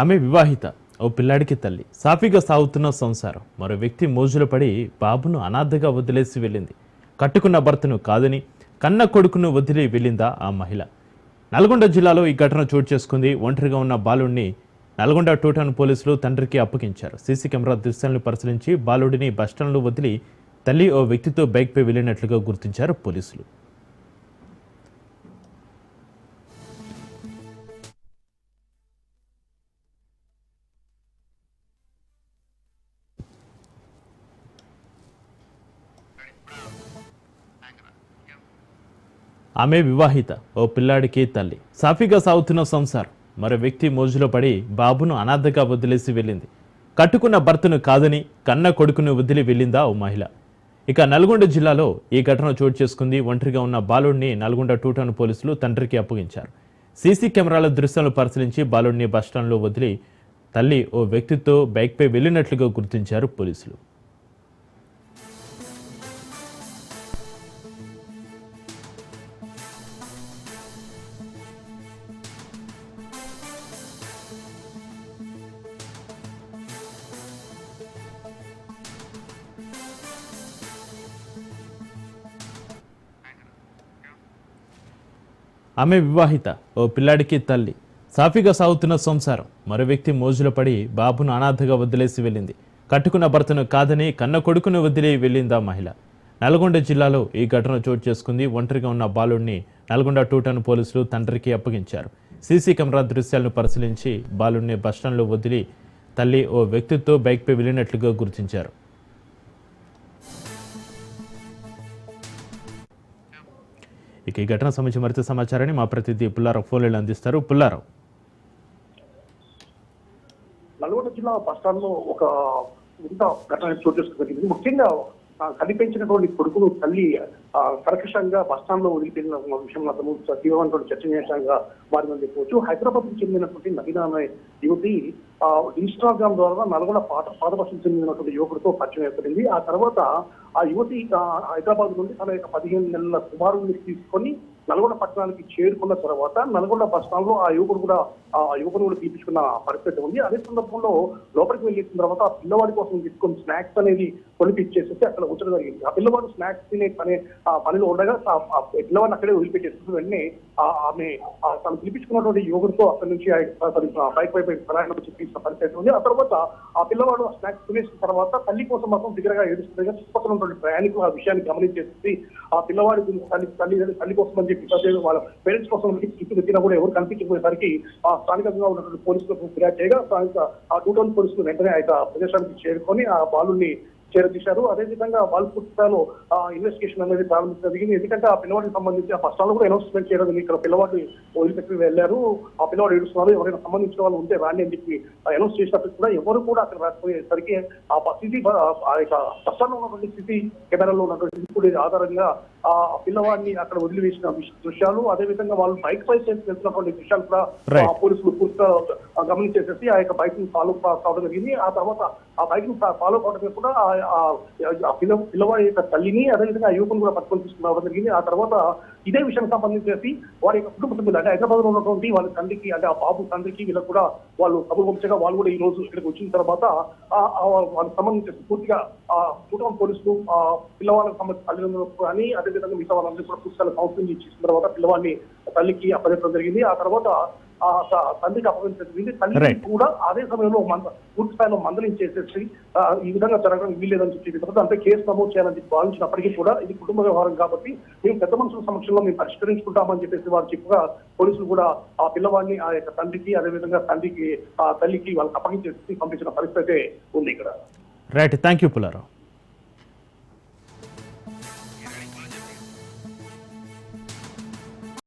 ఆమె వివాహిత ఓ పిల్లాడికి తల్లి. సాఫీగా సాగుతున్న సంసారం. మరో వ్యక్తి మోజులు పడి బాబును అనాథగా వదిలేసి వెళ్ళింది. కట్టుకున్న భర్తను కాదని కన్న కొడుకును వదిలి వెళ్ళిందా ఆ మహిళ? నల్గొండ జిల్లాలో ఈ ఘటన చోటు చేసుకుంది. ఒంటరిగా ఉన్న బాలుడిని నల్గొండ టూటౌన్ పోలీసులు తండ్రికి అప్పగించారు. సీసీ కెమెరా దృశ్యాలను పరిశీలించి బాలుడిని బస్టాండ్లో వదిలి తల్లి ఓ వ్యక్తితో బైక్పై వెళ్ళినట్లుగా గుర్తించారు పోలీసులు. ఆమె వివాహిత ఓ పిల్లాడికి తల్లి. సాఫీగా సాగుతున్న సంసారం. మరో వ్యక్తి మోజులో పడి బాబును అనాథగా వదిలేసి వెళ్ళింది. కట్టుకున్న భర్తను కాదని కన్న కొడుకును వదిలి వెళ్ళిందా ఓ మహిళ. ఇక నల్గొండ జిల్లాలో ఈ ఘటన చోటు చేసుకుంది. ఒంటరిగా ఉన్న బాలుడిని నల్గొండ టూ టౌన్ పోలీసులు తండ్రికి అప్పగించారు. సీసీ కెమెరాల దృశ్యాలను పరిశీలించి బాలుడిని బస్టాండ్లో వదిలి తల్లి ఓ వ్యక్తితో బైక్పై వెళ్ళినట్లుగా గుర్తించారు పోలీసులు. ఆమె వివాహిత ఓ పిల్లాడికి తల్లి. సాఫీగా సాగుతున్న సంసారం. మరో వ్యక్తి మోజులో పడి బాబును అనాథగా వదిలేసి వెళ్ళింది. కట్టుకున్న భర్తను కాదని కన్న కొడుకును వదిలి వెళ్ళిందా మహిళ. నల్గొండ జిల్లాలో ఈ ఘటన చోటు చేసుకుంది. ఒంటరిగా ఉన్న బాలుడిని నల్గొండ టూటన్ పోలీసులు తండ్రికి అప్పగించారు. సీసీ కెమెరా దృశ్యాలను పరిశీలించి బాలుడిని బస్టాండ్లో వదిలి తల్లి ఓ వ్యక్తితో బైక్పై వెళ్ళినట్లుగా గుర్తించారు. ఇక ఈ ఘటన సంబంధించి మరింత సమాచారాన్ని మా ప్రతినిధి పుల్లారావు ఫోన్లు అందిస్తారు. పుల్లారావు. నల్గొండ జిల్లా బస్టాండ్లో ఒక ఇంత ఘటన చోటు చేసుకోగలిగింది. ముఖ్యంగా కనిపించినటువంటి కొడుకును తల్లి ఆ, కర్కశంగా బస్టాండ్లో వదిలిపెట్టిన విషయం అతను తీవ్రమైనటువంటి చర్చనీయాంశంగా మారిందని చెప్పవచ్చు. హైదరాబాద్కు చెందినటువంటి నవీన అనే యువతి ఆ, ఇన్స్టాగ్రామ్ ద్వారా నల్గొండ పాట పాదపక్షం చెందినటువంటి యువకుడితో పరిచయం ఏర్పడింది. ఆ తర్వాత ఆ యువతి హైదరాబాద్ నుండి తన యొక్క పదిహేను నెలల కుమారుడిని తీసుకొని నల్గొండ పట్టణానికి చేరుకున్న తర్వాత నల్గొండ బస్ స్టాండ్లో ఆ యువకుడు కూడా ఆ యువకుడు కూడా తీపించుకున్న పరిస్థితి ఉంది. అదే సందర్భంలో లోపలికి వెళ్ళిన తర్వాత ఆ పిల్లవాడి కోసం తీసుకొని స్నాక్స్ అనేది కొనిపించేసేసి అక్కడ ఉంచడం జరిగింది. ఆ పిల్లవాడు స్నాక్స్ తినే పని ఆ పనిలో ఉండగా ఆ- పిల్లవాడిని అక్కడే వదిలిపెట్టేసి వెంటనే ఆమె తను పిలిపించుకున్నటువంటి యువకుడితో అక్కడి నుంచి బైక్ పై ప్రయాణం చేసిన పరిస్థితి ఉంది. ఆ తర్వాత ఆ పిల్లవాడు ఆ స్నాక్స్ తినేసిన తర్వాత తల్లి కోసం మాత్రం దగ్గరగా ఏడుస్తుండగా చుట్టుపక్కల ఉన్నటువంటి ప్రయాణికులు ఆ విషయాన్ని గమనించేసి ఆ పిల్లవాడి తల్లి తల్లి తల్లి కోసం అని చెప్పి వాళ్ళ పేరెంట్స్ కోసం చుట్టూ వెతికినా కూడా ఎవరు కనిపించకపోయేసరికి ఆ స్థానికంగా ఉన్నటువంటి పోలీసులకు ఫిర్యాదు చేయగా స్థానిక ఆ టూ టౌన్ పోలీసులు వెంటనే ఆ ప్రదేశానికి చేరుకొని ఆ బాలుని చేరదీశారు అదేవిధంగా వాళ్ళ స్థాయిలో ఆ ఇన్వెస్టిగేషన్ అనేది ప్రారంభించడం జరిగింది ఎందుకంటే ఆ పిల్లవాడికి సంబంధించి ఆ ఫస్ట్ కూడా అనౌన్స్మెంట్ చేయడం ఇక్కడ పిల్లవాడిని వదిలిపెట్టి వెళ్ళారు ఆ పిల్లవాడు ఏడుస్తున్నారు ఎవరైనా సంబంధించిన వాళ్ళు ఉంటే రాండి అని చెప్పి అనౌన్స్ చేసినప్పుడు కూడా ఎవరు కూడా అక్కడ రాకపోయేసరికి ఆ స్థితి ఆ యొక్క ఫస్ట్లో ఉన్నటువంటి స్థితి కెమెరాలో ఉన్నటువంటి ఆధారంగా ఆ పిల్లవాడిని అక్కడ వదిలివేసిన దృశ్యాలు అదేవిధంగా వాళ్ళు బైక్ పై చేసి వెళ్తున్నటువంటి దృశ్యాలు కూడా పోలీసులు పూర్తిగా గమనించేసేసి ఆ యొక్క బైక్ని ఫాలో కావడం జరిగింది. ఆ తర్వాత ఆ బైక్ని ఫాలో కావడం కూడా పిల్ల పిల్లవాడి యొక్క తల్లిని అదేవిధంగా ఆ యువకుని కూడా పట్టుకొని తీసుకురావడం జరిగింది. ఆ తర్వాత ఇదే విషయానికి సంబంధించేసి వారి యొక్క కుటుంబ సభ్యులు అంటే హైదరాబాద్లో ఉన్నటువంటి వాళ్ళ తండ్రికి అంటే ఆ బాబు తండ్రికి వీళ్ళకి కూడా వాళ్ళు కబురు పంపించగా వాళ్ళు కూడా ఈ రోజు ఇక్కడికి వచ్చిన తర్వాత వాళ్ళకి సంబంధించి పూర్తిగా కుటుంబ పోలీసులు పిల్లవాళ్ళకి సంబంధించిన తల్లిదండ్రులకు కానీ అదేవిధంగా మిగతా వాళ్ళందరూ కూడా పుస్తకాలు కౌన్సిలింగ్ ఇచ్చిన తర్వాత పిల్లవాడిని తల్లికి అప్పగించడం జరిగింది. ఆ తర్వాత తండ్రికి అప్పగించడం జరిగింది. తల్లి. కూడా అదే సమయంలో మంద పూర్తి స్థాయిలో మందలించేసేసి ఈ విధంగా జరగడం వీల్లేదని చెప్పి తర్వాత అంటే కేసు నమోదు చేయాలని చెప్పి భావించినప్పటికీ కూడా ఇది కుటుంబ వ్యవహారం కాబట్టి మేము పెద్ద మనుషుల సమక్షంలో మేము పరిష్కరించుకుంటామని చెప్పేసి వారు చెప్పగా పోలీసులు కూడా ఆ పిల్లవాడిని ఆ యొక్క తండ్రికి అదేవిధంగా తండ్రికి ఆ తల్లికి వాళ్ళకి అప్పగించేసి పంపించిన పరిస్థితి ఉంది ఇక్కడ. Right, thank you, Pulara.